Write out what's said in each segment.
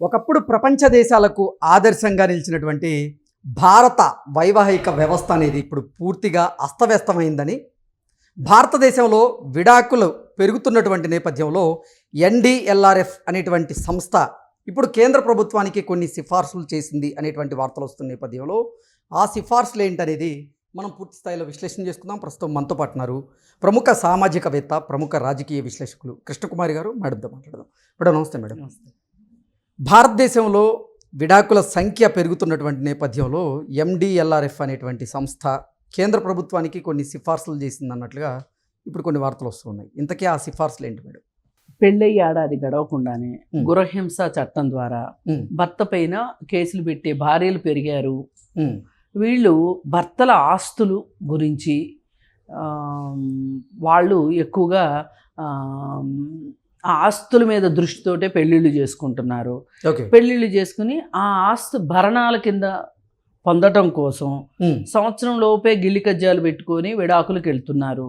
ఒకప్పుడు ప్రపంచ దేశాలకు ఆదర్శంగా నిలిచినటువంటి భారత వైవాహిక వ్యవస్థ అనేది ఇప్పుడు పూర్తిగా అస్తవ్యస్తమైందని భారతదేశంలో విడాకులు పెరుగుతున్నటువంటి నేపథ్యంలో ఎన్డీఎల్ఆర్ఎఫ్ అనేటువంటి సంస్థ ఇప్పుడు కేంద్ర ప్రభుత్వానికి కొన్ని సిఫార్సులు చేసింది అనేటువంటి వార్తలు వస్తున్న నేపథ్యంలో ఆ సిఫార్సులు ఏంటనేది మనం పూర్తి స్థాయిలో విశ్లేషణ చేసుకుందాం. ప్రస్తుతం మనతో పాటున్నారు ప్రముఖ సామాజికవేత్త ప్రముఖ రాజకీయ విశ్లేషకులు కృష్ణకుమారి గారు. మేడంతో మాట్లాడదాం. మేడం నమస్తే మేడం. భారతదేశంలో విడాకుల సంఖ్య పెరుగుతున్నటువంటి నేపథ్యంలో ఎండిఎల్ఆర్ఎఫ్ అనేటువంటి సంస్థ కేంద్ర ప్రభుత్వానికి కొన్ని సిఫార్సులు చేసింది అన్నట్లుగా ఇప్పుడు కొన్ని వార్తలు వస్తున్నాయి ఇంతకీ ఆ సిఫార్సులు ఏంటి మేడం? పెళ్ళయి ఏడాది గడవకుండానే ఉమ్. గృహహింస చట్టం ద్వారా భర్త పైన కేసులు పెట్టే భార్యలు పెరిగారు. వీళ్ళు భర్తల ఆస్తులు గురించి వాళ్ళు ఎక్కువగా ఆ ఆస్తుల మీద దృష్టితోటే పెళ్ళిళ్ళు చేసుకుంటున్నారు. పెళ్ళిళ్ళు చేసుకుని ఆ ఆస్తు భరణాల కింద పొందటం కోసం సంవత్సరం లోపే గిల్లి కజ్జాలు పెట్టుకొని విడాకులకు వెళ్తున్నారు.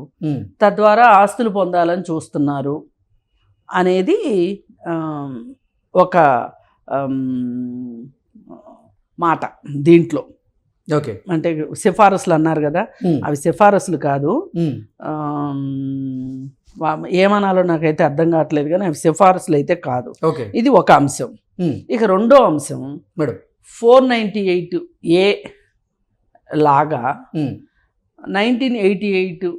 తద్వారా ఆస్తులు పొందాలని చూస్తున్నారు అనేది ఒక మాట దీంట్లో. ఓకే. అంటే సిఫారసులు అన్నారు కదా అవి సిఫారసులు కాదు. ఏమనాలో నాకైతే అర్థం కావట్లేదు కానీ అవి సిఫారసులు అయితే కాదు. ఓకే. ఇది ఒక అంశం. ఇక రెండో అంశం madam. Four ninety eight A లాగా నైన్టీన్ ఎయిటీ ఎయిట్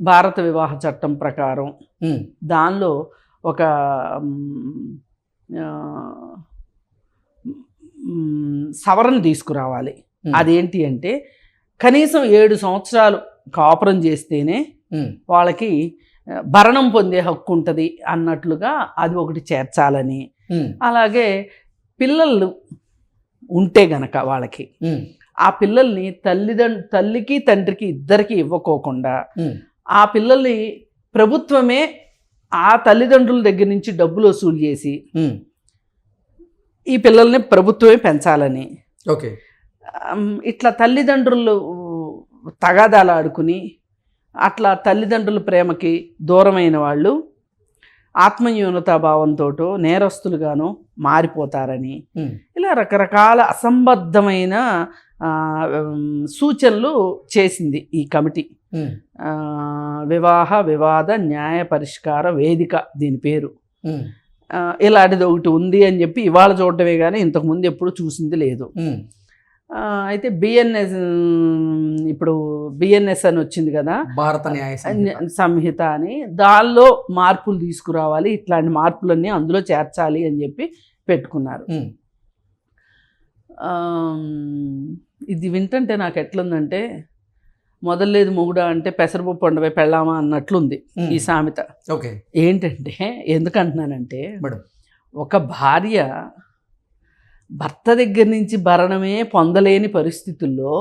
భారత వివాహ చట్టం ప్రకారం దానిలో ఒక సవరణ తీసుకురావాలి. అదేంటి అంటే కనీసం ఏడు సంవత్సరాలు కాపురం చేస్తేనే వాళ్ళకి భరణం పొందే హక్కు ఉంటుంది అన్నట్లుగా అది ఒకటి చేర్చాలని. అలాగే పిల్లలు ఉంటే గనక వాళ్ళకి ఆ పిల్లల్ని తల్లిదండ్రు తల్లికి తండ్రికి ఇద్దరికి ఇవ్వకోకుండా ఆ పిల్లల్ని ప్రభుత్వమే ఆ తల్లిదండ్రుల దగ్గర నుంచి డబ్బులు వసూలు చేసి ఈ పిల్లల్ని ప్రభుత్వమే పెంచాలని. ఓకే. ఇట్లా తల్లిదండ్రులు తగాదాలు ఆడుకుని అట్లా తల్లిదండ్రుల ప్రేమకి దూరమైన వాళ్ళు ఆత్మన్యూనతాభావంతో నేరస్తులుగాను మారిపోతారని. ఇలా రకరకాల అసంబద్ధమైన సూచనలు చేసింది ఈ కమిటీ. వివాహ వివాద న్యాయ పరిష్కార వేదిక దీని పేరు. ఇలాంటిది ఒకటి ఉంది అని చెప్పి ఇవాళ చూడటమే కానీ ఇంతకుముందు ఎప్పుడు చూసింది లేదు. అయితే బిఎన్ఎస్ ఇప్పుడు బిఎన్ఎస్ అని వచ్చింది కదా. భారత న్యాయ సంహిత. అని. దానిలో మార్పులు తీసుకురావాలి ఇట్లాంటి మార్పులన్నీ అందులో చేర్చాలి అని చెప్పి పెట్టుకున్నారు. ఇది వింటుంటే నాకు ఎట్లుందంటే మొదల్లేదు మొగుడా అంటే పెసరపప్పు ఉండవే పెళ్ళామా అన్నట్లుంది ఈ సామెత. ఓకే. ఏంటంటే ఎందుకంటున్నానంటే ఒక భార్య భర్త దగ్గర నుంచి భరణమే పొందలేని పరిస్థితుల్లో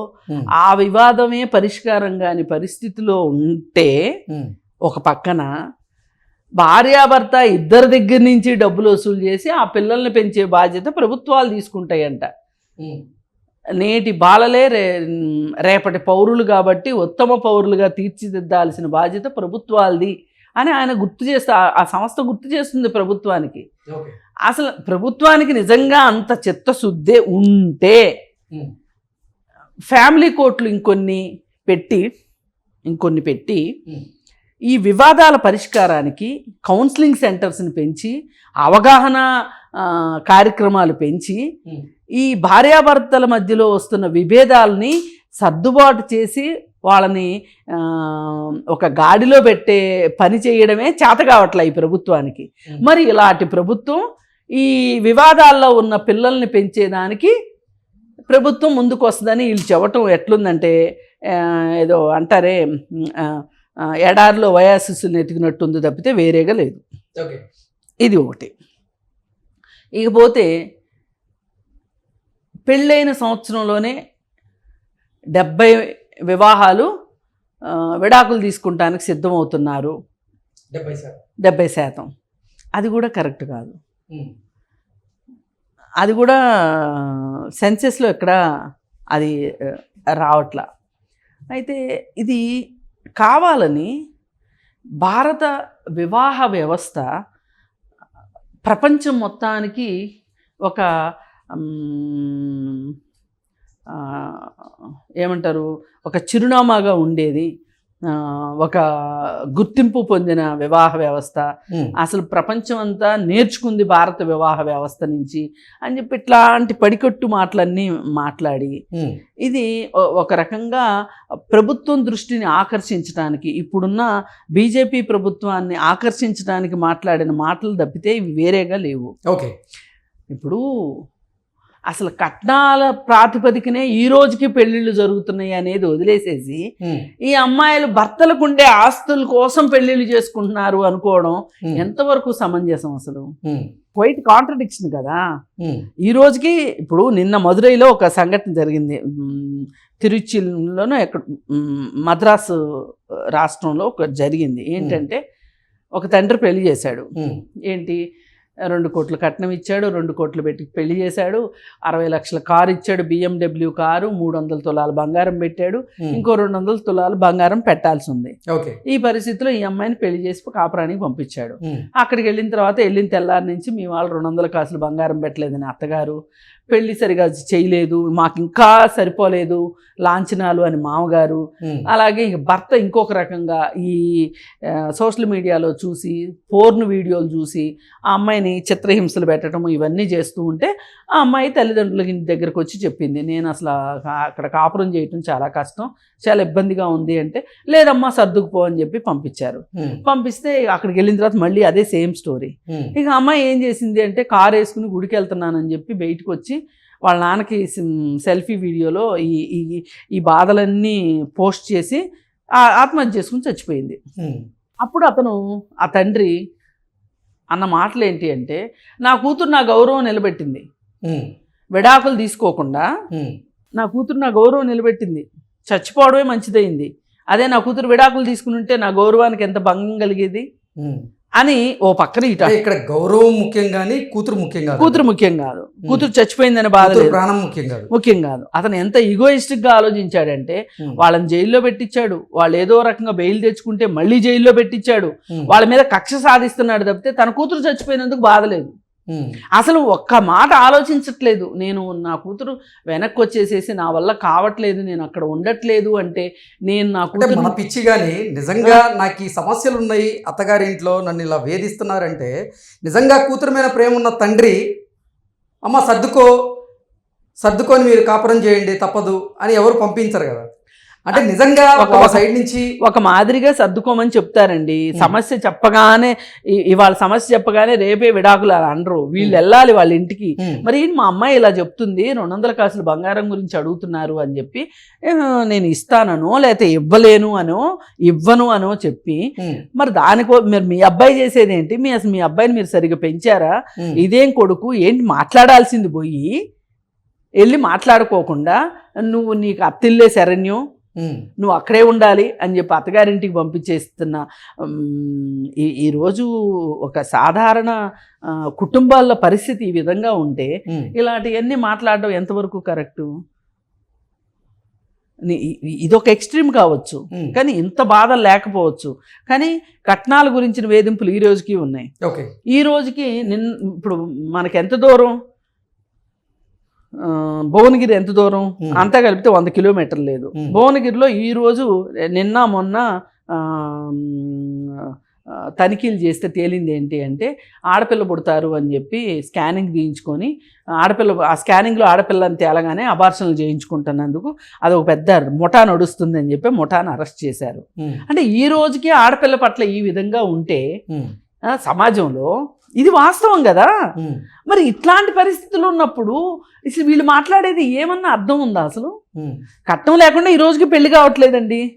ఆ వివాదమే పరిష్కారం కాని పరిస్థితిలో ఉంటే ఒక పక్కన భార్యాభర్త ఇద్దరి దగ్గర నుంచి డబ్బులు వసూలు చేసి ఆ పిల్లల్ని పెంచే బాధ్యత ప్రభుత్వాలు తీసుకుంటాయంట. నేటి బాలలే రే రేపటి పౌరులు కాబట్టి ఉత్తమ పౌరులుగా తీర్చిదిద్దాల్సిన బాధ్యత ప్రభుత్వాలది అని ఆయన గుర్తు చేస్తే ఆ- సంస్థ గుర్తు చేస్తుంది ప్రభుత్వానికి. అసలు ప్రభుత్వానికి నిజంగా అంత చిత్తశుద్ధే ఉంటే ఫ్యామిలీ కోర్టులు ఇంకొన్ని పెట్టి ఇంకొన్ని పెట్టి ఈ వివాదాల పరిష్కారానికి కౌన్సిలింగ్ సెంటర్స్ని పెంచి అవగాహన కార్యక్రమాలు పెంచి ఈ భార్యాభర్తల మధ్యలో వస్తున్న విభేదాలని సర్దుబాటు చేసి వాళ్ళని ఒక గాడిలో పెట్టే పని చేయడమే చేత కావట్లే ఈ ప్రభుత్వానికి. మరి ఇలాంటి ప్రభుత్వం ఈ వివాదాల్లో ఉన్న పిల్లల్ని పెంచేదానికి ప్రభుత్వం ముందుకు వస్తుందని వీళ్ళు చెప్పటం ఎట్లుందంటే ఏదో అంటారే ఎడారిలో వయాశిస్సులు ఎతికినట్టుంది తప్పితే వేరేగా లేదు. ఇది ఒకటి. ఇకపోతే పెళ్ళైన సంవత్సరంలోనే డెబ్బై వివాహాలు విడాకులు తీసుకుంటానికి సిద్ధమవుతున్నారు. డెబ్బై శాతం. అది కూడా కరెక్ట్ కాదు. అది కూడా సెన్సెస్లో ఎక్కడ అది రావట్ల రావట్లా. అయితే ఇది కావాలని భారత వివాహ వ్యవస్థ ప్రపంచం మొత్తానికి ఒక ఏమంటారు? ఒక చిరునామాగా ఉండేది. ఒక గుర్తింపు పొందిన వివాహ వ్యవస్థ. అసలు ప్రపంచం అంతా నేర్చుకుంది భారత వివాహ వ్యవస్థ నుంచి అని చెప్పి ఇట్లాంటి పడికట్టు మాటలన్నీ మాట్లాడి ఇది ఒక రకంగా ప్రభుత్వం దృష్టిని ఆకర్షించడానికి ఇప్పుడున్న బీజేపీ ప్రభుత్వాన్ని ఆకర్షించడానికి మాట్లాడిన మాటలు తప్పితే ఇవి వేరేగా లేవు. ఓకే. ఇప్పుడు అసలు కట్నాల ప్రాతిపదికనే ఈ రోజుకి పెళ్ళిళ్ళు జరుగుతున్నాయి అనేది వదిలేసేసి ఈ అమ్మాయిలు భర్తలకు ఉండే ఆస్తుల కోసం పెళ్ళిళ్ళు చేసుకుంటున్నారు అనుకోవడం ఎంతవరకు సమంజసం అసలు? క్వైట్ కాంట్రడిక్షన్ కదా. ఈ రోజుకి ఇప్పుడు నిన్న మదురైలో ఒక సంఘటన జరిగింది. తిరుచిలోనూ ఎక్కడ మద్రాసు రాష్ట్రంలో ఒక జరిగింది. ఏంటంటే ఒక తండ్రి పెళ్ళి చేశాడు. ఏంటి? రెండు కోట్ల కట్నం ఇచ్చాడు రెండు కోట్లు పెట్టి పెళ్ళి చేశాడు అరవై లక్షల కారు ఇచ్చాడు బిఎండబ్ల్యూ కారు మూడు వందల తులాలు బంగారం పెట్టాడు ఉమ్, ఇంకో రెండు వందల తులాలు బంగారం పెట్టాల్సి ఉంది ఓకే. ఈ పరిస్థితిలో ఈ అమ్మాయిని పెళ్ళి చేసి కాపురానికి పంపించాడు. ఉమ్, అక్కడికి వెళ్ళిన తర్వాత వెళ్ళిన తెల్లారి నుంచి మీ వాళ్ళు రెండు వందల కాసులు బంగారం పెట్టలేదని అత్తగారు పెళ్ళి సరిగా చేయలేదు మాకు ఇంకా సరిపోలేదు లాంఛనాలు అని మామగారు. అలాగే ఇక భర్త ఇంకొక రకంగా ఈ సోషల్ మీడియాలో చూసి పోర్న్ వీడియోలు చూసి ఆ అమ్మాయిని చిత్రహింసలు పెట్టడం ఇవన్నీ చేస్తూ ఉంటే ఆ అమ్మాయి తల్లిదండ్రుల దగ్గరకు వచ్చి చెప్పింది నేను అసలు అక్కడ కాపురం చేయటం చాలా కష్టం చాలా ఇబ్బందిగా ఉంది అంటే లేదమ్మా సర్దుకుపో అని చెప్పి పంపించారు. పంపిస్తే అక్కడికి వెళ్ళిన తర్వాత మళ్ళీ అదే సేమ్ స్టోరీ. ఇక అమ్మాయి ఏం చేసింది అంటే కారు వేసుకుని గుడికి వెళ్తున్నానని చెప్పి బయటకు వచ్చి వాళ్ళ నాన్నకి సెల్ఫీ వీడియోలో ఈ ఈ ఈ బాధలన్నీ పోస్ట్ చేసి ఆత్మహత్య చేసుకుని చచ్చిపోయింది. అప్పుడు అతను ఆ తండ్రి అన్న మాటలు ఏంటి అంటే నా కూతురు నా గౌరవం నిలబెట్టింది. విడాకులు తీసుకోకుండా నా కూతురు నా గౌరవం నిలబెట్టింది. చచ్చిపోవడమే మంచిదైంది అదే నా కూతురు విడాకులు తీసుకుని ఉంటే నా గౌరవానికి ఎంత భంగం కలిగేది. అని ఓ పక్కన ఇట. ఇక్కడ గౌరవం ముఖ్యం కానీ కూతురు ముఖ్యం కాదు. కూతురు ముఖ్యం కాదు. కూతురు చచ్చిపోయిందని బాధ ప్రాణం ముఖ్యం కాదు. ముఖ్యం కాదు. అతను ఎంత ఈగోయిస్టిక్గా ఆలోచించాడంటే వాళ్ళని జైల్లో పెట్టించాడు వాళ్ళు ఏదో రకంగా బెయిల్ తెచ్చుకుంటే మళ్ళీ జైల్లో పెట్టించాడు వాళ్ళ మీద కక్ష సాధిస్తున్నాడు తప్పితే తన కూతురు చచ్చిపోయినందుకు బాధ లేదు. అసలు ఒక్క మాట ఆలోచించట్లేదు. నేను నా కూతురు వెనక్కి వచ్చేసేసి నా వల్ల కావట్లేదు నేను అక్కడ ఉండట్లేదు అంటే నేను నా అంటే మన కూతురు పిచ్చి కానీ నిజంగా నాకు ఈ సమస్యలు ఉన్నాయి అత్తగారింట్లో నన్ను ఇలా వేధిస్తున్నారంటే నిజంగా కూతురు మీద ప్రేమ ఉన్న తండ్రి అమ్మ సర్దుకో సర్దుకొని మీరు కాపురం చేయండి తప్పదు అని ఎవరు పంపించరు కదా. అంటే నిజంగా ఒక- సైడ్ నుంచి ఒక మాదిరిగా సర్దుకోమని చెప్తారండి. సమస్య చెప్పగానే ఇవాళ సమస్య చెప్పగానే రేపే విడాకులు అలా అనరు. వీళ్ళు వెళ్ళాలి వాళ్ళ ఇంటికి. మరి మా అమ్మాయి ఇలా చెప్తుంది రెండు వందల కాసులు బంగారం గురించి అడుగుతున్నారు అని చెప్పి "ఏ, నేను ఇస్తానను లేకపోతే ఇవ్వలేను అనో ఇవ్వను అనో చెప్పి మరి దానికో మీరు మీ అబ్బాయి చేసేది ఏంటి? మీ అసలు మీ అబ్బాయిని మీరు సరిగ్గా పెంచారా? ఇదేం కొడుకు? ఏంటి మాట్లాడాల్సింది పోయి వెళ్ళి మాట్లాడుకోకుండా నువ్వు నీకు అత్తిల్లే శరణ్యం నువ్వు అక్కడే ఉండాలి అని చెప్పి అత్తగారింటికి పంపించేస్తున్న ఈరోజు ఒక సాధారణ ఆ, కుటుంబాల పరిస్థితి ఈ విధంగా ఉంటే ఇలాంటివన్నీ మాట్లాడడం ఎంతవరకు కరెక్టు? ఇదొక ఎక్స్ట్రీమ్ కావచ్చు కానీ ఇంత బాధ లేకపోవచ్చు. కానీ కట్నాల గురించిన వేధింపులు ఈ రోజుకి ఉన్నాయి. ఓకే. ఈ రోజుకి నిన్ ఇప్పుడు మనకి ఎంత దూరం? భువనగిరి ఎంత దూరం. అంతా కలిపితే వంద కిలోమీటర్లు లేదు. భువనగిరిలో ఈ రోజు నిన్న మొన్న తనిఖీలు చేస్తే తేలింది ఏంటి అంటే ఆడపిల్ల పుడతారు అని చెప్పి స్కానింగ్ తీయించుకొని ఆడపిల్ల ఆ స్కానింగ్లో ఆడపిల్లని తేలగానే అబార్షన్లు చేయించుకుంటున్నందుకు అది ఒక పెద్ద ముఠా నడుస్తుంది అని చెప్పి ముఠాను అరెస్ట్ చేశారు. అంటే ఈ రోజుకి ఆడపిల్ల పట్ల ఈ విధంగా ఉంటే సమాజంలో ఇది వాస్తవం కదా? మరి ఇట్లాంటి పరిస్థితులు ఉన్నప్పుడు అసలు వీళ్ళు మాట్లాడేది ఏమన్నా అర్థం ఉందా అసలు? కట్నం లేకుండా ఈ రోజుకి పెళ్ళి కావట్లేదండి.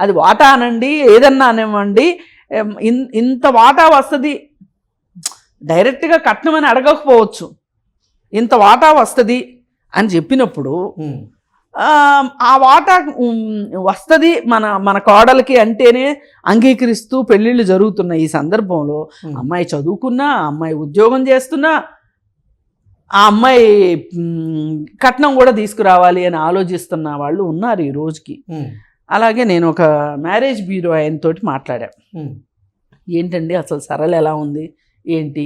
అది వాటా అనండి ఏదన్నా అనివ్వండి. ఇంత వాటా వస్తుంది. డైరెక్ట్గా కట్నం అని అడగకపోవచ్చు. ఇంత వాటా వస్తుంది అని చెప్పినప్పుడు ఆ, వాటా వస్తుంది మన మన కోడలకి అంటేనే అంగీకరిస్తూ పెళ్ళిళ్ళు జరుగుతున్న ఈ సందర్భంలో అమ్మాయి చదువుకున్నా అమ్మాయి ఉద్యోగం చేస్తున్నా ఆ అమ్మాయి కట్నం కూడా తీసుకురావాలి అని ఆలోచిస్తున్న వాళ్ళు ఉన్నారు ఈ రోజుకి. అలాగే నేను ఒక మ్యారేజ్ బ్యూరో ఆయనతోటి మాట్లాడా. ఏంటండి అసలు సరళ ఎలా ఉంది? ఏంటి?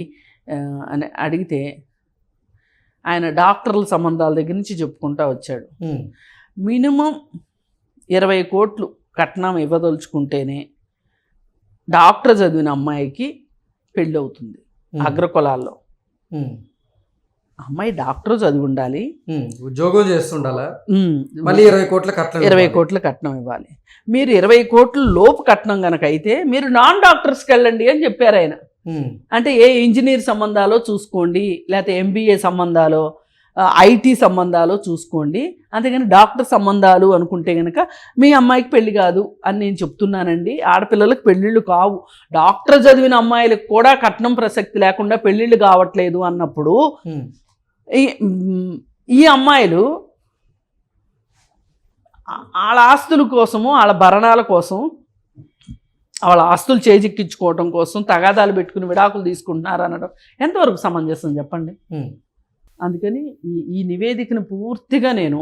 అని అడిగితే ఆయన డాక్టర్ల సంబంధాల దగ్గర నుంచి చెప్పుకుంటా వచ్చాడు. మినిమం ఇరవై కోట్లు కట్నం ఇవ్వదలుచుకుంటేనే డాక్టర్ చదివిన అమ్మాయికి పెళ్ళి అవుతుంది అగ్రకులాల్లో అమ్మాయి డాక్టర్ చదివి ఉండాలి. ఉద్యోగం చేస్తుండాలా? మళ్ళీ ఇరవై కోట్ల కట్నం ఇరవై. కోట్ల కట్నం ఇవ్వాలి. మీరు ఇరవై కోట్ల లోపు కట్నం గనక అయితే మీరు నాన్ డాక్టర్స్కి వెళ్ళండి అని చెప్పారు ఆయన. అంటే ఏ ఇంజనీర్ సంబంధాలో చూసుకోండి లేకపోతే ఎంబీఏ సంబంధాలో ఐటీ సంబంధాలు చూసుకోండి. అంతేగాని డాక్టర్ సంబంధాలు అనుకుంటే కనుక మీ అమ్మాయికి పెళ్ళి కాదు అని నేను చెప్తున్నానండి. ఆడపిల్లలకు పెళ్ళిళ్ళు కావు. డాక్టర్ చదివిన అమ్మాయిలకు కూడా కట్నం ప్రసక్తి లేకుండా పెళ్ళిళ్ళు కావట్లేదు అన్నప్పుడు ఉమ్, ఈ అమ్మాయిలు వాళ్ళ ఆస్తుల కోసము వాళ్ళ భరణాల కోసం వాళ్ళ ఆస్తులు చేజిక్కించుకోవడం కోసం తగాదాలు పెట్టుకుని విడాకులు తీసుకుంటున్నారు అనడం ఎంతవరకు సమంజసం చెప్పండి? అందుకని ఈ ఈ నివేదికను పూర్తిగా నేను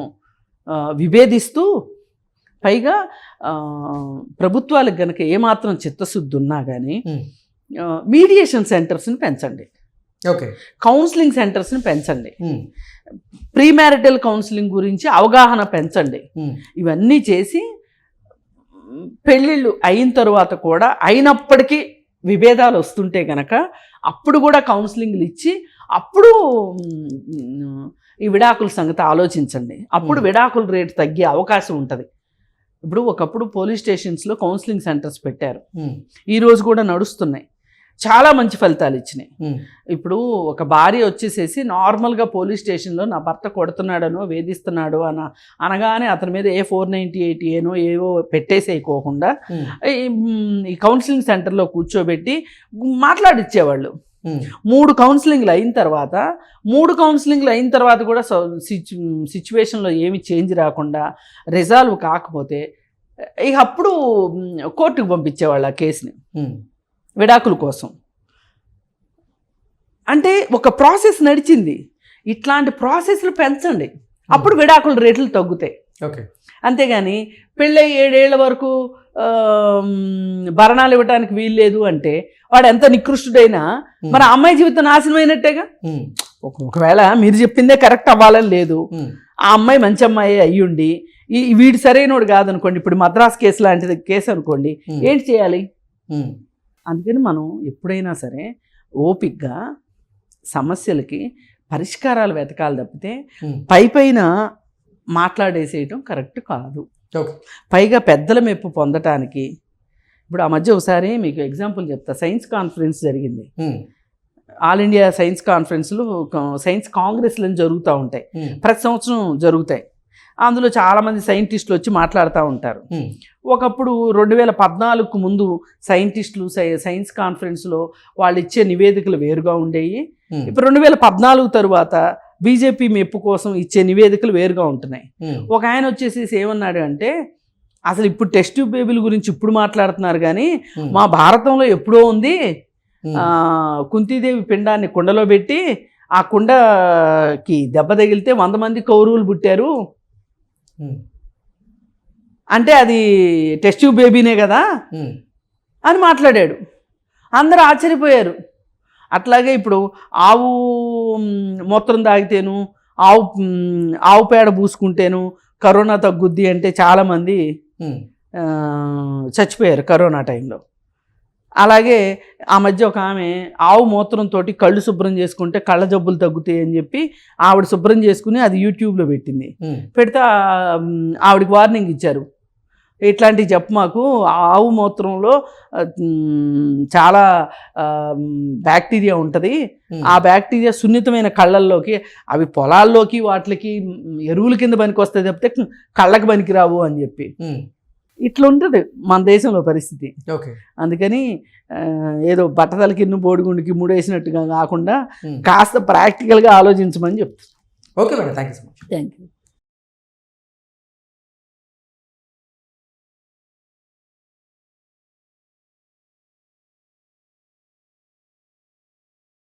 విభేదిస్తూ పైగా ప్రభుత్వాలకు గనక ఏమాత్రం చిత్తశుద్ధి ఉన్నా కానీ. మీడియేషన్ సెంటర్స్ని పెంచండి. ఓకే. కౌన్సిలింగ్ సెంటర్స్ని పెంచండి. ప్రీ మ్యారిటల్ కౌన్సిలింగ్ గురించి అవగాహన పెంచండి. ఇవన్నీ చేసి పెళ్ళిళ్ళు అయిన తర్వాత కూడా అయినప్పటికీ విభేదాలు వస్తుంటే కనుక అప్పుడు కూడా కౌన్సిలింగ్లు ఇచ్చి అప్పుడు ఈ విడాకుల సంగతి ఆలోచించండి. అప్పుడు. విడాకుల రేటు తగ్గే అవకాశం ఉంటుంది. ఇప్పుడు ఒకప్పుడు పోలీస్ స్టేషన్స్లో కౌన్సిలింగ్ సెంటర్స్ పెట్టారు. ఉమ్, ఈ రోజు కూడా నడుస్తున్నాయి. చాలా మంచి ఫలితాలు ఇచ్చినాయి. ఇప్పుడు ఒక భార్య వచ్చేసేసి నార్మల్గా పోలీస్ స్టేషన్లో నా భర్త కొడుతున్నాడనో వేధిస్తున్నాడు అన అనగానే అతని మీద ఏ ఫోర్ నైంటీ ఎయిట్ ఏనో ఏవో పెట్టేసేయకోకుండా ఈ, కౌన్సిలింగ్ సెంటర్లో కూర్చోబెట్టి మాట్లాడిచ్చేవాళ్ళు. మూడు కౌన్సిలింగ్లు అయిన తర్వాత మూడు కౌన్సిలింగ్లు అయిన తర్వాత కూడా సిచ్యు సిచ్యువేషన్లో ఏమి చేంజ్ రాకుండా రిజాల్వ్ కాకపోతే ఇక అప్పుడు కోర్టుకు పంపించేవాళ్ళు ఆ కేసుని. విడాకుల కోసం. అంటే ఒక ప్రాసెస్ నడిచింది. ఇట్లాంటి ప్రాసెస్లు పెంచండి. అప్పుడు విడాకుల రేట్లు తగ్గుతాయి. ఓకే. అంతేగాని పెళ్ళై ఏడేళ్ళ వరకు భరణాలు ఇవ్వడానికి వీల్లేదు అంటే వాడు ఎంత నికృష్టుడైనా ఆ అమ్మాయి జీవితం నాశనం అయినట్టేగా ఉమ్, ఒక- ఒకవేళ మీరు చెప్పిందే కరెక్ట్ అవ్వాలని లేదు. ఆ అమ్మాయి మంచి అమ్మాయి అయ్యుండి ఈ వీడు సరైనోడు కాదనుకోండి ఇప్పుడు మద్రాస్ కేసు లాంటిది కేసు అనుకోండి ఏంటి చేయాలి? అందుకని మనం ఎప్పుడైనా సరే ఓపిక్గా సమస్యలకి పరిష్కారాలు వెతకాలి తప్పితే పై పైన మాట్లాడేసేయటం కరెక్ట్ కాదు. పైగా పెద్దల మెప్పు పొందటానికి ఇప్పుడు ఆ మధ్య ఒకసారి మీకు ఎగ్జాంపుల్ చెప్తా. సైన్స్ కాన్ఫరెన్స్ జరిగింది. ఆల్ ఇండియా సైన్స్ కాన్ఫరెన్స్లు సైన్స్ కాంగ్రెస్లు అని జరుగుతూ ఉంటాయి. ప్రతి సంవత్సరం జరుగుతాయి. అందులో చాలామంది సైంటిస్టులు వచ్చి మాట్లాడుతూ ఉంటారు. ఒకప్పుడు రెండు వేల పద్నాలుగుకు ముందు సైంటిస్టులు సై సైన్స్ కాన్ఫరెన్స్లో వాళ్ళు ఇచ్చే నివేదికలు వేరుగా ఉండేవి ఇప్పుడు రెండు వేల పద్నాలుగు తరువాత బీజేపీ మెప్పు కోసం ఇచ్చే నివేదికలు వేరుగా ఉంటున్నాయి. ఒక ఆయన వచ్చేసి ఏమన్నాడు అంటే అసలు ఇప్పుడు టెస్ట్ ట్యూబ్ బేబీల గురించి ఇప్పుడు మాట్లాడుతున్నారు కానీ మా భారతంలో ఎప్పుడో ఉంది. కుంతీదేవి పిండాన్ని కుండలో పెట్టి ఆ కుండకి దెబ్బ తగిలితే వంద మంది కౌరవులు పుట్టారు. అంటే అది టెస్ట్ ట్యూబ్ బేబీనే కదా? అని మాట్లాడాడు. అందరూ ఆశ్చర్యపోయారు. అట్లాగే ఇప్పుడు ఆవు మూత్రం తాగితేను ఆవు ఆవు పేడ పూసుకుంటేను కరోనా తగ్గుద్ది అంటే చాలామంది చచ్చిపోయారు కరోనా టైంలో. అలాగే ఆ మధ్య ఒక ఆమె ఆవు మూత్రంతో కళ్ళు శుభ్రం చేసుకుంటే కళ్ళ జబ్బులు తగ్గుతాయి అని చెప్పి ఆవిడ శుభ్రం చేసుకుని అది యూట్యూబ్లో పెట్టింది. పెడితే ఆవిడకి వార్నింగ్ ఇచ్చారు. ఇట్లాంటివి చెప్పు మాకు. ఆవు మూత్రంలో చాలా బ్యాక్టీరియా ఉంటుంది. ఆ బ్యాక్టీరియా సున్నితమైన కళ్ళల్లోకి అవి పొలాల్లోకి వాటికి ఎరువుల కింద పనికి వస్తాయి తప్పితే కళ్ళకి పనికిరావు అని చెప్పి. ఉమ్, ఇట్లా ఉంటుంది మన దేశంలో పరిస్థితి. ఓకే. అందుకని ఏదో బట్టతల కింద బోడిగుండికి ముడేసినట్టుగా కాకుండా కాస్త ప్రాక్టికల్గా ఆలోచించమని చెప్తాను okay madam. Thank you so much. Thank you